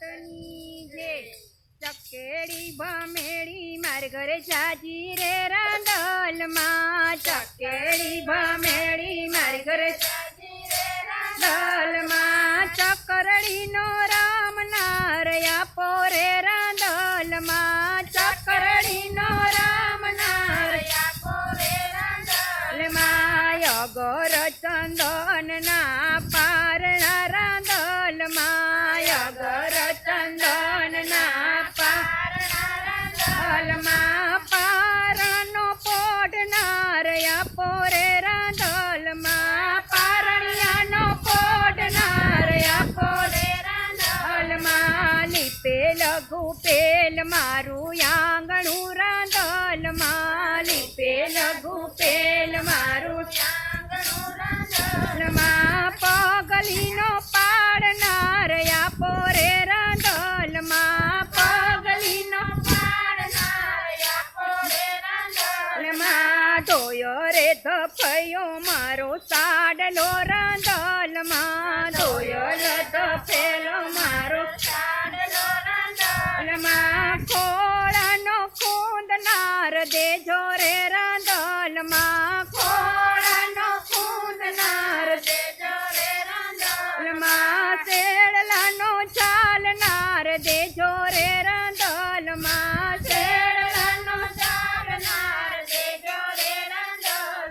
નાથની જે ચકેડી ભમેડી, માર ઘરે જાજી રે રાંદલમાં ચકેડી ભમેડી, માર ઘરે રે રાંદલમાં ચકરડીનો રામ નારયા પોરે રાંદલમાં ચકરડીનો રામ નારયા પોરે રાંદલમાં અગર ચંદન ના પારણા રાંદલમાં અગર પોરે રાંદલમાં પારણિયાનો પોડનાર પોરે રાંદલમાં લીપે લઘુ પેલ મારું આંગણું રાંદલમાં લીપે લઘુ પેલ મારું ધોયો રે ધફયો, મારો સાડલો રાંદલમાં ધોયો રે ધફેલો, મારો સાડલો રાંદલમાં ખોળાનો ખૂંદનાર દેજો રે રાંદલમાં ખોળાનો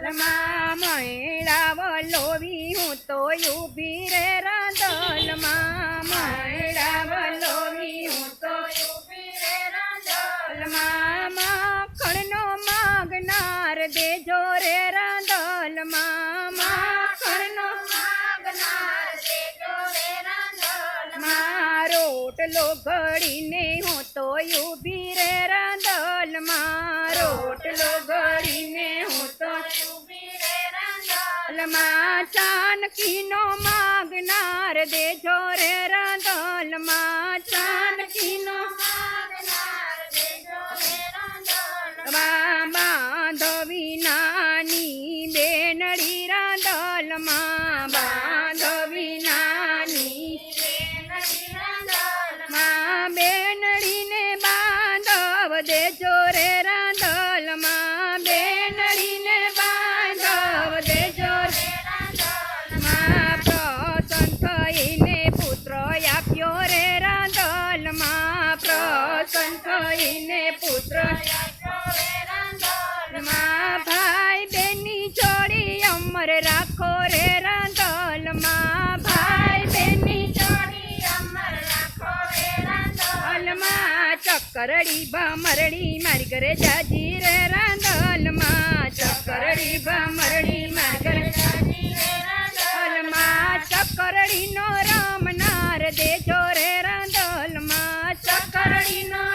રાંદલમાં મહિલા વલોવી હું તો ઊભી રે રાંદલમાં મહિલા વલોવી હું માગનાર દેજો રે રાંદલમાં માખણનો માગનાર દેજો રે રાંદલમાં રોટલો ઘડીને હું હું તો રાંદલમાં ચાનકીનો માગનાર દેજો રે રાંદલમાં અમર રાખો રે રાંદલમાં ભાઈ બેની જોડી અમર રાખો રે રાંદલમાં ચક્કરડી ભમરડી મારી ઘરે જાજી રે રાંદલમાં ચક્કરડી ભમરડી મારી ઘરે જાજી રે રાંદલમાં ચકરડીનો રામનાર દેજો રે રાંદલમાં ચકરડીનો રામનાર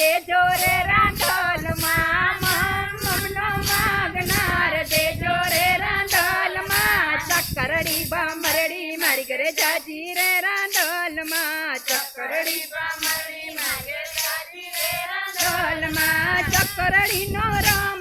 દેજો રે રાંદલમાં મમનો માગનાર. દેજો રે ભમરડી મારી ઘરે જાજી રે રાંદલમાં ચકરડી ભમરડી મારી ઘરે જાજી રે રાંદલમાં ચકરડીનો રામ